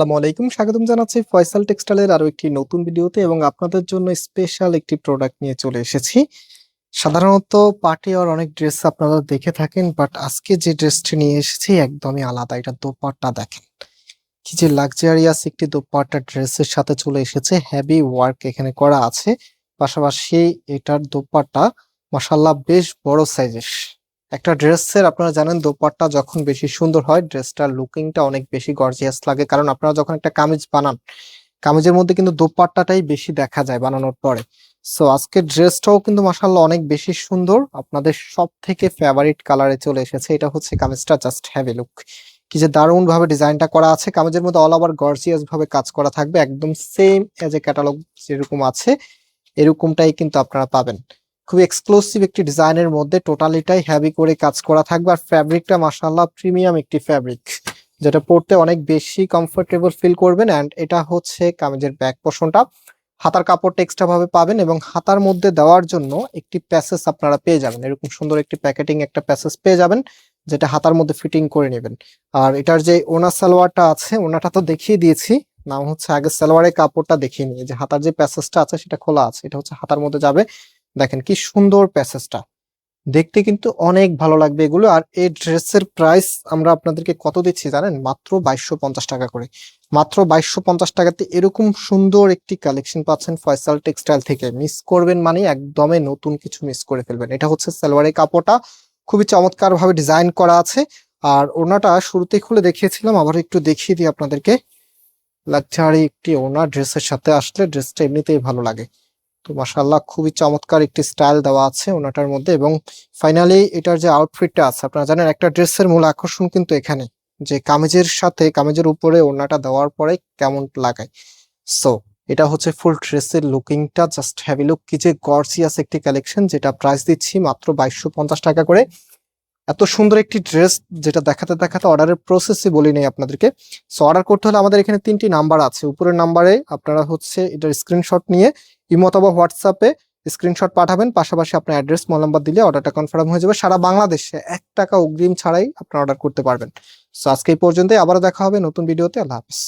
আসসালামু আলাইকুম। স্বাগতম জানাচ্ছি ফয়সাল টেক্সটাইলের আরও একটি নতুন ভিডিওতে এবং আপনাদের জন্য স্পেশাল একটি প্রোডাক্ট নিয়ে চলে এসেছি। সাধারণত পার্টি আর অনেক ড্রেস আপনারা দেখে থাকেন, বাট আজকে যে ড্রেসটি নিয়ে এসেছি একদমই আলাদা। এটা দোপাট্টা দেখেন। কি যে লাক্সারিয়াস একটি দোপাট্টা ড্রেসের সাথে চলে এসেছে। হেভি ওয়ার্ক এখানে করা আছে। পাশাপাশি এটার দোপাট্টা মাসাল্লাহ বেশ বড় সাইজের একটা ড্রেসের আপনারা জানেন দোপাট্টা যখন বেশি সুন্দর হয়, ড্রেসটার লুকিংটা অনেক বেশি গর্জিয়াস লাগে। কারণ আপনারা যখন একটা কামিজ বানান, কামিজের মধ্যে কিন্তু দোপাট্টাটাই বেশি দেখা যায় বানানোর পরে। সো আজকের ড্রেসটাও কিন্তু মাসাল্লাহ অনেক বেশি সুন্দর। আপনাদের সব থেকে ফেভারিট কালারে চলে এসেছে। এটা হচ্ছে কামিজটা জাস্ট হ্যাভি লুক কি যে দারুণ ভাবে ডিজাইনটা করা আছে। কামিজের মধ্যে অল ওভার গর্জিয়াস ভাবে কাজ করা থাকবে। একদম সেম এজ এ ক্যাটালগ যেরকম আছে, এরকমটাই কিন্তু আপনারা পাবেন। খুবই এক্সক্লুসিভ একটি ডিজাইনের মধ্যে টোটালিটাই হ্যাভি করে কাজ করা থাকবে। আর ফ্যাব্রিকটা মাসাল্লাহ প্রিমিয়াম একটি ফ্যাব্রিক যেটা পরতে অনেক বেশি কমফোর্টেবল ফিল করবেন। অ্যান্ড এটা হচ্ছে কামিজের ব্যাক পোর্শনটা হাতার কাপড়টা এক্সট্রা ভাবে পাবেন এবং হাতার মধ্যে দেওয়ার জন্য একটি প্যাসেজ আপনারা পেয়ে যাবেন। এরকম সুন্দর একটি প্যাকেটিং একটা প্যাসেজ পেয়ে যাবেন, যেটা হাতার মধ্যে ফিটিং করে নেবেন। আর এটার যে ওনা সালোয়ারটা আছে, ওনাটা তো দেখিয়ে দিয়েছি, নাম হচ্ছে আগে সালোয়ারের কাপড়টা দেখিয়ে নিয়ে যে হাতার যে প্যাসেজটা আছে, সেটা খোলা আছে। এটা হচ্ছে হাতার মধ্যে যাবে। দেখেন কি সুন্দর প্যাসেজটা। দেখতে কিন্তু অনেক ভালো লাগবে এগুলো। আর এই ড্রেসের প্রাইস আমরা আপনাদেরকে কত দিচ্ছি জানেন? মাত্র বাইশশো পঞ্চাশ টাকা করে। মাত্র বাইশশো পঞ্চাশ টাকাতে এরকম সুন্দর একটি কালেকশন পাচ্ছেন ফয়সাল টেক্সটাইল থেকে। মিস করবেন মানে একদমই নতুন কিছু মিস করে ফেলবেন। এটা হচ্ছে সালোয়ারের কাপড়টা। খুবই চমৎকার ভাবে ডিজাইন করা আছে। আর ওনাটা শুরুতে খুলে দেখিয়েছিলাম, আবার একটু দেখিয়ে দিই আপনাদেরকে। লাক্সারি একটি ওনা ড্রেসের সাথে আসলে ড্রেসটা এমনিতেই ভালো লাগে। তো মাসাল্লাহ খুবই চমৎকার একটি স্টাইল দেওয়া আছে ওনাটার মধ্যে এবং ফাইনালি এটার যে আউটফিটটা আছে, আপনারা জানেন একটা ড্রেসের মূল আকর্ষণ কিন্তু এখানে, যে কামিজের সাথে, কামিজের উপরে ওনাটা দেওয়ার পরে কেমন লাগায়। সো এটা হচ্ছে ফুল ড্রেসের লুকিংটা জাস্ট হ্যাভি লুক কি যে গর্সিয়াস একটি কালেকশন যেটা প্রাইস দিচ্ছি মাত্র বাইশশো পঞ্চাশ টাকা করে। এত সুন্দর একটি ড্রেস যেটা দেখাতে দেখাতে অর্ডারের প্রসেসই বলি নেই আপনাদেরকে। সো অর্ডার করতে হলে আমাদের এখানে তিনটি নাম্বার আছে। উপরের নাম্বারে আপনারা হচ্ছে এটার স্ক্রিনশট নিয়ে ইমো অথবা হোয়াটসঅ্যাপে স্ক্রিনশট পাঠাবেন। পাশাপাশি আপনার অ্যাড্রেস মোবাইল নাম্বার দিলে অর্ডারটা কনফার্ম হয়ে যাবে। সারা বাংলাদেশে এক টাকা অগ্রিম ছাড়াই আপনারা অর্ডার করতে পারবেন। সো আজকে এই পর্যন্তই। আবারও দেখা হবে নতুন ভিডিওতে আল্লাহ হাফিজ।